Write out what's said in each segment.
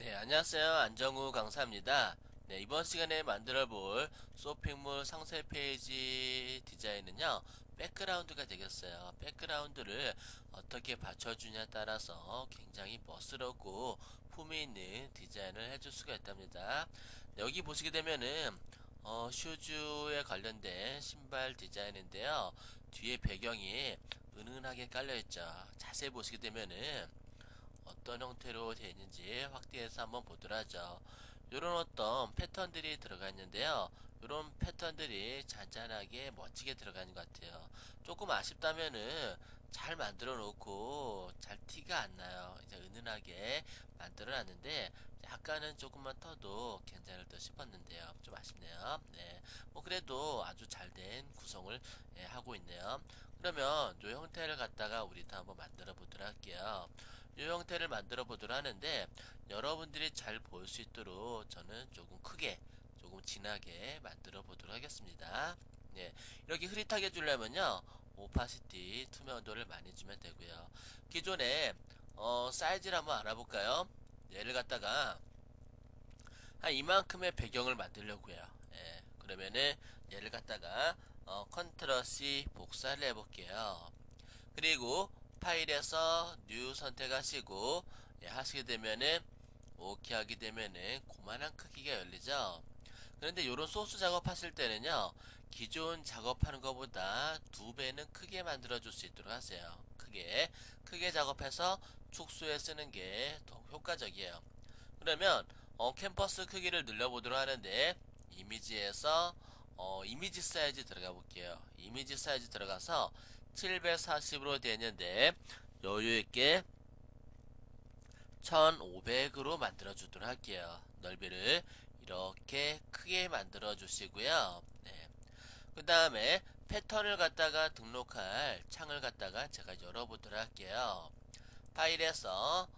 네, 안녕하세요. 안정우 강사입니다. 네, 이번 시간에 만들어 볼 쇼핑몰 상세 페이지 디자인은요, 백그라운드가 되겠어요. 백그라운드를 어떻게 받쳐주냐에 따라서 굉장히 멋스럽고 품위 있는 디자인을 해줄 수가 있답니다. 네, 여기 보시게 되면은, 어, 슈즈에 관련된 신발 디자인인데요. 뒤에 배경이 은은하게 깔려있죠. 자세히 보시게 되면은, 어떤 형태로 되어 있는지 확대해서 한번 보도록 하죠. 이런 어떤 패턴들이 들어가 있는데요. 이런 패턴들이 잔잔하게 멋지게 들어가 있는 것 같아요. 조금 아쉽다면은 잘 만들어 놓고 잘 티가 안 나요. 이제 은은하게 만들어 놨는데 약간은 조금만 터도 괜찮을 듯 싶었는데요. 좀 아쉽네요. 네. 뭐 그래도 아주 잘 된 구성을 예, 하고 있네요. 그러면 이 형태를 갖다가 우리 도 한번 만들어 보도록 할게요. 이 형태를 만들어 보도록 하는데 여러분들이 잘 볼 수 있도록 저는 조금 크게 조금 진하게 만들어 보도록 하겠습니다. 네, 이렇게 흐릿하게 주려면요 오파시티 투명도를 많이 주면 되고요. 기존에 어, 사이즈를 한번 알아볼까요? 얘를 갖다가 한 이만큼의 배경을 만들려고요. 예, 그러면은 얘를 갖다가 어, 컨트롤 C 복사를 해볼게요. 그리고 파일에서 뉴 선택하시고 예, 하시게 되면은 오케이 하게 되면은 고만한 크기가 열리죠? 그런데 이런 소스 작업하실 때는요 기존 작업하는 것보다 두 배는 크게 만들어 줄 수 있도록 하세요. 크게 크게 작업해서 축소에 쓰는 게 더 효과적이에요. 그러면 어, 캠퍼스 크기를 늘려보도록 하는데 이미지에서 어, 이미지 사이즈 들어가 볼게요. 이미지 사이즈 들어가서 740으로 되는데 여유있게 1500으로 만들어 주도록 할게요. 넓이를 이렇게 크게 만들어 주시고요. 네. 그 다음에 패턴을 갖다가 등록할 창을 갖다가 제가 열어보도록 할게요. 파일에서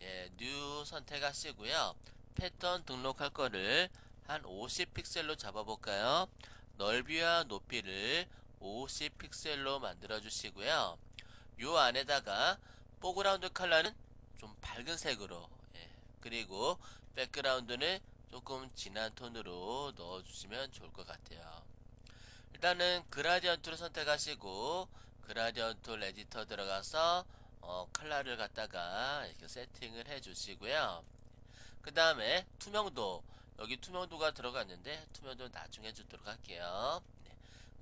예, 뉴 선택하시고요. 패턴 등록할 거를 한 50픽셀로 잡아볼까요? 넓이와 높이를 50픽셀로 만들어 주시고요. 요 안에다가 포그라운드 컬러는 좀 밝은 색으로 예. 그리고 백그라운드는 조금 진한 톤으로 넣어 주시면 좋을 것 같아요. 일단은 그라디언트를 선택하시고 그라디언트 에디터 들어가서 어, 컬러를 갖다가 이렇게 세팅을 해 주시고요. 그 다음에 투명도 여기 투명도가 들어갔는데 투명도 나중에 주도록 할게요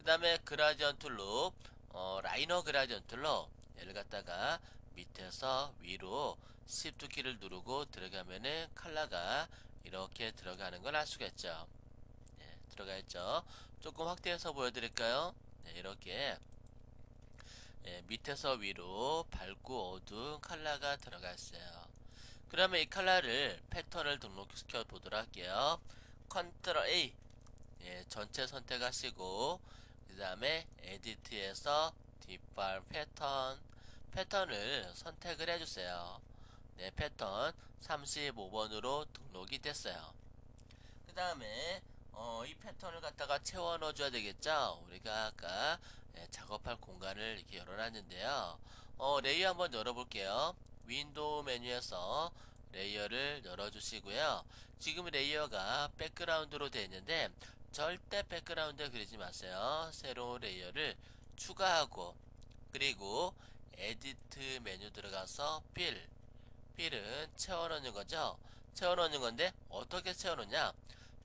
그 다음에 그라디언트 로 어, 라이너 그라디언트로 얘를 갖다가 밑에서 위로 Shift 키를 누르고 들어가면은 컬러가 이렇게 들어가는 걸 알 수가 있죠. 네, 들어가 있죠. 조금 확대해서 보여드릴까요? 네, 이렇게. 네, 밑에서 위로 밝고 어두운 컬러가 들어가 있어요. 그러면 이 컬러를 패턴을 등록시켜 보도록 할게요. 컨트롤 A. 예, 전체 선택하시고 그 다음에 에디트에서 뒷발 패턴 패턴을 선택을 해주세요. 네 패턴 35번으로 등록이 됐어요. 그 다음에 어, 이 패턴을 갖다가 채워 넣어 줘야 되겠죠? 우리가 아까 네, 작업할 공간을 이렇게 열어놨는데요. 어, 레이어 한번 열어볼게요. 윈도우 메뉴에서 레이어를 열어주시고요. 지금 레이어가 백그라운드로 되어 있는데 절대 백그라운드에 그리지 마세요. 새로운 레이어를 추가하고 그리고 에디트 메뉴 들어가서 필 필은 채워넣는 거죠. 채워넣는 건데 어떻게 채워넣냐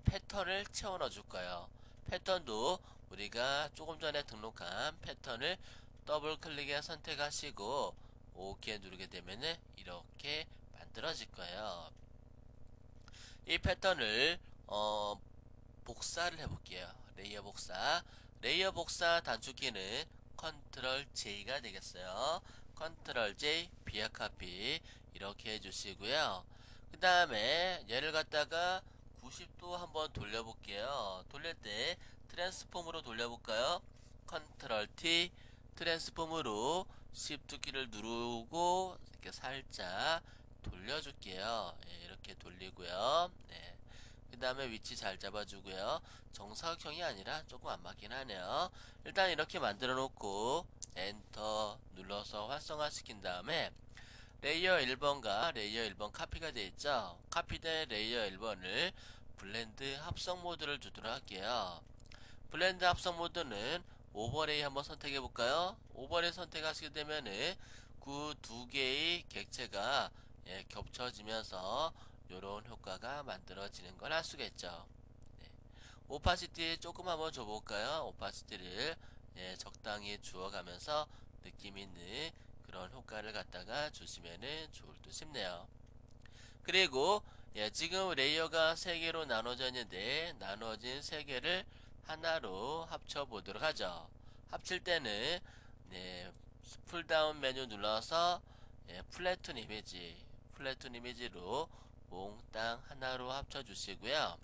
패턴을 채워넣어 줄 거예요. 패턴도 우리가 조금 전에 등록한 패턴을 더블 클릭해 선택하시고 OK 누르게 되면은 이렇게 만들어질 거예요. 이 패턴을 어, 복사를 해볼게요. 레이어 복사. 레이어 복사 단축키는 컨트롤 J가 되겠어요. 컨트롤 J, 비아 카피 이렇게 해주시고요. 그 다음에 얘를 갖다가 90도 한번 돌려볼게요. 돌릴 때 트랜스폼으로 돌려볼까요? 컨트롤 T 트랜스폼으로 Shift 키를 누르고 이렇게 살짝 돌려줄게요. 예, 이렇게 돌리고요. 네. 그 다음에 위치 잘 잡아주고요 정사각형이 아니라 조금 안 맞긴 하네요 일단 이렇게 만들어 놓고 엔터 눌러서 활성화 시킨 다음에 레이어 1번과 레이어 1번 카피가 되어 있죠. 카피된 레이어 1번을 블렌드 합성 모드를 주도록 할게요. 블렌드 합성 모드는 오버레이 한번 선택해 볼까요? 오버레이 선택하시게 되면은 그 두 개의 객체가 예, 겹쳐지면서 이런 효과가 만들어지는 걸알 수가 있죠. 네. 오파시티 조금 한번 줘볼까요? 오파시티를 예, 적당히 주어가면서 느낌 있는 그런 효과를 갖다가 주시면은 좋을 듯 싶네요. 그리고 예, 지금 레이어가 세 개로 나눠져 있는데 나눠진 세 개를 하나로 합쳐 보도록 하죠. 합칠 때는 네, 풀다운 메뉴 눌러서 예, 플래툰 이미지, 플래툰 이미지로 몽땅 하나로 합쳐 주시고요.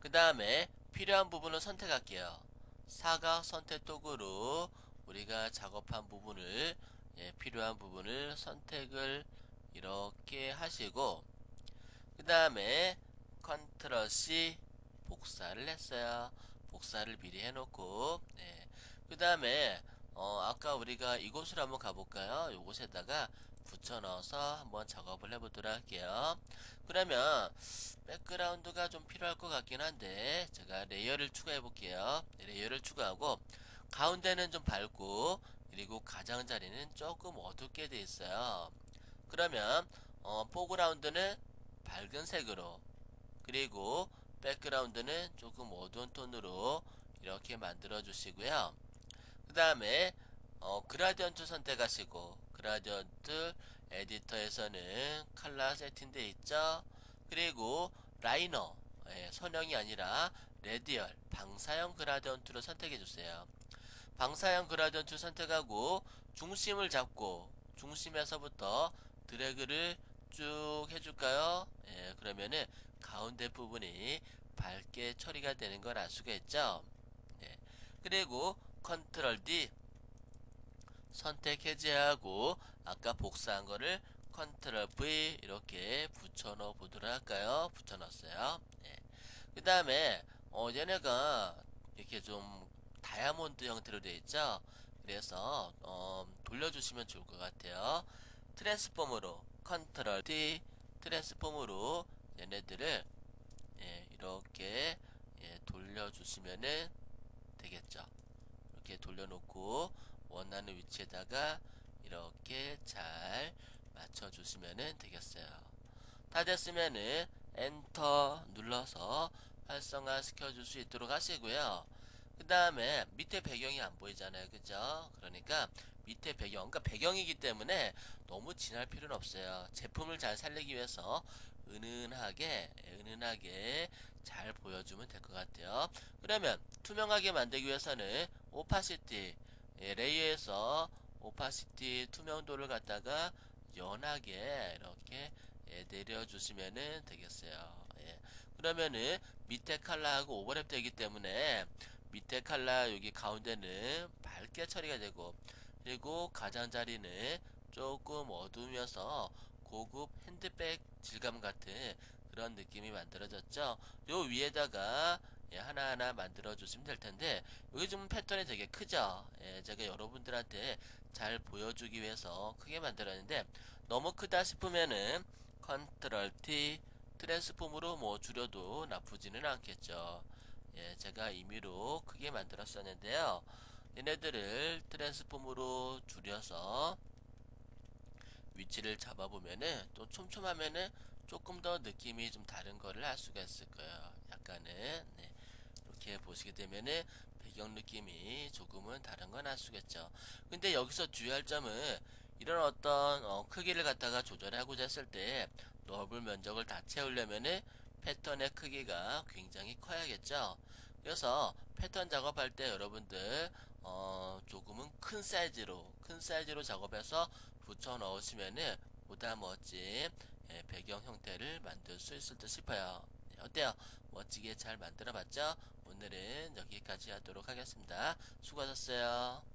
그 다음에 필요한 부분을 선택할게요. 사각 선택 도구로 우리가 작업한 부분을 예, 필요한 부분을 선택을 이렇게 하시고 그 다음에 컨트롤 C 복사를 했어요. 복사를 미리 해놓고 네. 그 다음에 어, 아까 우리가 이곳을 한번 가볼까요? 이곳에다가 붙여 넣어서 한번 작업을 해보도록 할게요. 그러면 백그라운드가 좀 필요할 것 같긴 한데 제가 레이어를 추가해 볼게요. 레이어를 추가하고 가운데는 좀 밝고 그리고 가장자리는 조금 어둡게 돼 있어요. 그러면 어, 포그라운드는 밝은 색으로 그리고 백그라운드는 조금 어두운 톤으로 이렇게 만들어 주시고요. 그 다음에 어, 그라디언트 선택하시고 그라디언트 에디터에서는 칼라 세팅돼 있죠. 그리고 라이너 예, 선형이 아니라 레디얼 방사형 그라디언트를 선택해 주세요. 방사형 그라디언트 선택하고 중심을 잡고 중심에서부터 드래그를 쭉 해줄까요? 예, 그러면은 가운데 부분이 밝게 처리가 되는 걸 알 수가 있죠. 예, 그리고 컨트롤 D 선택 해제하고 아까 복사한 거를 컨트롤 V 이렇게 붙여 넣어 보도록 할까요? 붙여 넣었어요. 예. 그 다음에 어, 얘네가 이렇게 좀 다이아몬드 형태로 되어 있죠. 그래서 어, 돌려주시면 좋을 것 같아요. 트랜스폼으로 컨트롤 T 트랜스폼으로 얘네들을 예, 이렇게 예, 돌려주시면은 되겠죠. 이렇게 돌려놓고 원하는 위치에다가 이렇게 잘 맞춰주시면 되겠어요. 다 됐으면은 엔터 눌러서 활성화 시켜줄 수 있도록 하시고요. 그 다음에 밑에 배경이 안 보이잖아요. 그죠? 그러니까 밑에 배경, 그러니까 배경이기 때문에 너무 진할 필요는 없어요. 제품을 잘 살리기 위해서 은은하게, 은은하게 잘 보여주면 될 것 같아요. 그러면 투명하게 만들기 위해서는 오파시티, 예, 레이어에서 오파시티 투명도를 갖다가 연하게 이렇게 예, 내려주시면 되겠어요. 예. 그러면은 밑에 칼라하고 오버랩 되기 때문에 밑에 칼라 여기 가운데는 밝게 처리가 되고 그리고 가장자리는 조금 어두우면서 고급 핸드백 질감 같은 그런 느낌이 만들어졌죠. 요 위에다가 예, 하나하나 만들어 주시면 될 텐데 여기 좀 패턴이 되게 크죠. 예, 제가 여러분들한테 잘 보여주기 위해서 크게 만들었는데 너무 크다 싶으면은 컨트롤 T 트랜스폼으로 뭐 줄여도 나쁘지는 않겠죠. 예, 제가 임의로 크게 만들었었는데요. 얘네들을 트랜스폼으로 줄여서 위치를 잡아보면은 또 촘촘하면은 조금 더 느낌이 좀 다른 거를 알 수가 있을 거예요. 약간은 네. 이렇게 보시게 되면은 배경 느낌이 조금은 다른 건알 수겠죠. 근데 여기서 주의할 점은 이런 어떤 어, 크기를 갖다가 조절하고자 했을 때 넓은 면적을 다 채우려면은 패턴의 크기가 굉장히 커야겠죠. 그래서 패턴 작업할 때 여러분들 어, 조금은 큰 사이즈로 큰 사이즈로 작업해서 붙여 넣으시면은 보다 멋진 예, 배경 형태를 만들 수 있을 듯 싶어요. 네, 어때요? 멋지게 잘 만들어 봤죠? 오늘은 여기까지 하도록 하겠습니다. 수고하셨어요.